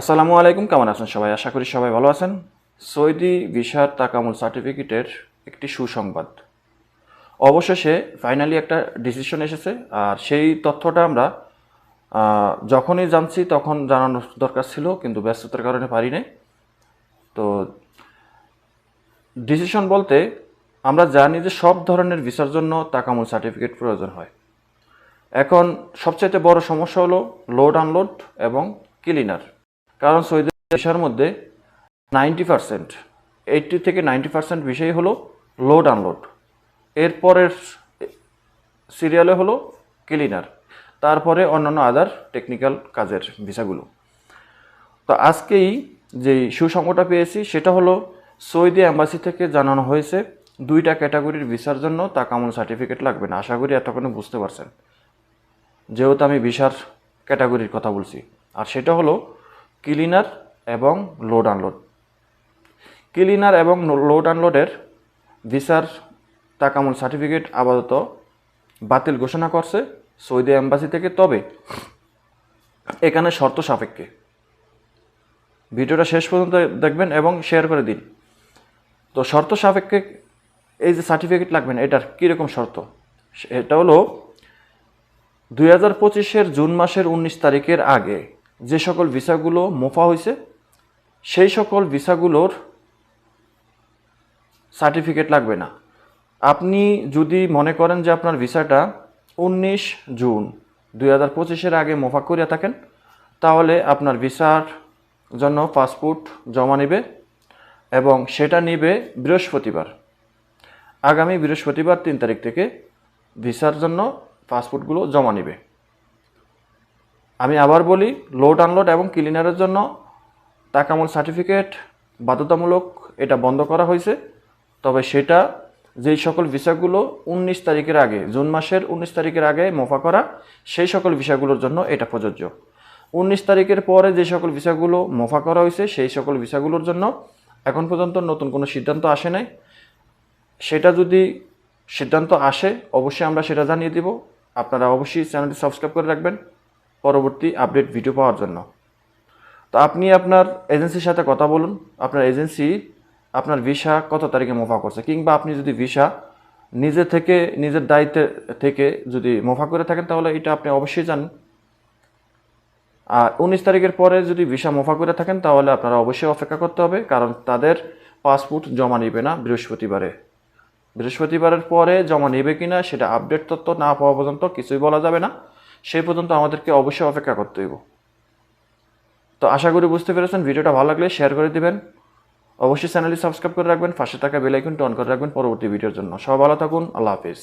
আসসালামু আলাইকুম, কেমন আছেন সবাই? আশা করি সবাই ভালো আছেন। সৌদি ভিসার তাকামুল সার্টিফিকেটের একটি সুসংবাদ। অবশেষে ফাইনালি একটা ডিসিশন এসেছে, আর সেই তথ্যটা আমরা যখনই জানছি তখন জানানোর দরকার ছিল, কিন্তু ব্যস্ততার কারণে পারি তো ডিসিশন বলতে আমরা জানি যে সব ধরনের ভিসার জন্য তাকামুল সার্টিফিকেট প্রয়োজন হয়। এখন সবচাইতে বড় সমস্যা হলো লোড আনলোড এবং ক্লিনার কারণ সৌদি ভিসার মধ্যে নাইনটি পার্সেন্ট, এইটটি থেকে নাইনটি পার্সেন্ট বিষয় হলো লোড আনলোড। এরপরের সিরিয়ালে হলো ক্লিনার, তারপরে অন্যান্য আদার টেকনিক্যাল কাজের ভিসাগুলো। তো আজকেই যে সুসংবাদটা পেয়েছি, সেটা হলো সৌদি অ্যাম্বাসি থেকে জানানো হয়েছে দুইটা ক্যাটাগরির ভিসার জন্য তাকামুল সার্টিফিকেট লাগবে না। আশা করি এতক্ষণে বুঝতে পারছেন। যেহেতু আমি ভিসার ক্যাটাগরির কথা বলছি। আর সেটা হলো ক্লিনার এবং লোড আনলোড ক্লিনার এবং লোড আনলোডের ভিসার তাকামুল সার্টিফিকেট আপাতত বাতিল ঘোষণা করছে সৌদি অ্যাম্বাসি থেকে, তবে এখানে শর্ত সাপেক্ষে। ভিডিওটা শেষ পর্যন্ত দেখবেন এবং শেয়ার করে দিন। তো শর্ত সাপেক্ষে এই যে সার্টিফিকেট লাগবেন এটার কীরকম শর্ত? এটা হলো দুই হাজার পঁচিশের জুন মাসের উনিশ তারিখের আগে যে সকল ভিসাগুলো মোফা হয়েছে, সেই সকল ভিসাগুলোর সার্টিফিকেট লাগবে না। আপনি যদি মনে করেন যে আপনার ভিসাটা উনিশ জুন দুই হাজার পঁচিশের আগে মোফা করিয়া থাকেন, তাহলে আপনার ভিসার জন্য পাসপোর্ট জমা নেবে এবং সেটা নিবে বৃহস্পতিবার। আগামী বৃহস্পতিবার তিন তারিখ থেকে ভিসার জন্য পাসপোর্টগুলো জমা নেবে। আমি আবার বলি লোড আনলোড এবং ক্লিনারের জন্য তাকামুল সার্টিফিকেট বাধ্যতামূলক এটা বন্ধ করা হয়েছে। তবে সেটা যেই সকল ভিসাগুলো উনিশ তারিখের আগে, জুন মাসের উনিশ তারিখের আগে মোফা করা, সেই সকল ভিসাগুলোর জন্য এটা প্রযোজ্য। উনিশ তারিখের পরে যে সকল ভিসাগুলো মোফা করা হয়েছে, সেই সকল ভিসাগুলোর জন্য এখন পর্যন্ত নতুন কোনো সিদ্ধান্ত আসে নাই। সেটা যদি সিদ্ধান্ত আসে, অবশ্যই আমরা সেটা জানিয়ে দিব। আপনারা অবশ্যই চ্যানেলটি সাবস্ক্রাইব করে রাখবেন। পরবর্তী আপডেট ভিডিও পাওয়ার জন্য। তো আপনি আপনার এজেন্সির সাথে কথা বলুন। আপনার এজেন্সি আপনার ভিসা কত তারিখে মোফা করছে? কিংবা আপনি যদি ভিসা নিজে থেকে, নিজের দায়িত্বে থেকে যদি মোফা করে থাকেন, তাহলে এটা আপনি অবশ্যই জানেন। আর উনিশ তারিখের পরে যদি ভিসা মোফা করে থাকেন, তাহলে আপনারা অবশ্যই অপেক্ষা করতে হবে। কারণ তাদের পাসপোর্ট জমা নেবে না বৃহস্পতিবারে। বৃহস্পতিবারের পরে জমা নেবে কিনা, সেটা আপডেট তথ্য না পাওয়া পর্যন্ত কিছুই বলা যাবে না। সেই পর্যন্ত আমাদেরকে অবশ্যই অপেক্ষা করতে হইব। তো আশা করি বুঝতে পেরেছেন, ভিডিওটা ভালো লাগলে শেয়ার করে দেবেন। অবশ্যই চ্যানেলটি সাবস্ক্রাইব করে রাখবেন, পাশে থাকা বেলাইকনটি অন করে রাখবেন পরবর্তী ভিডিওর জন্য। সব ভালো থাকুন, আল্লাহ হাফিজ।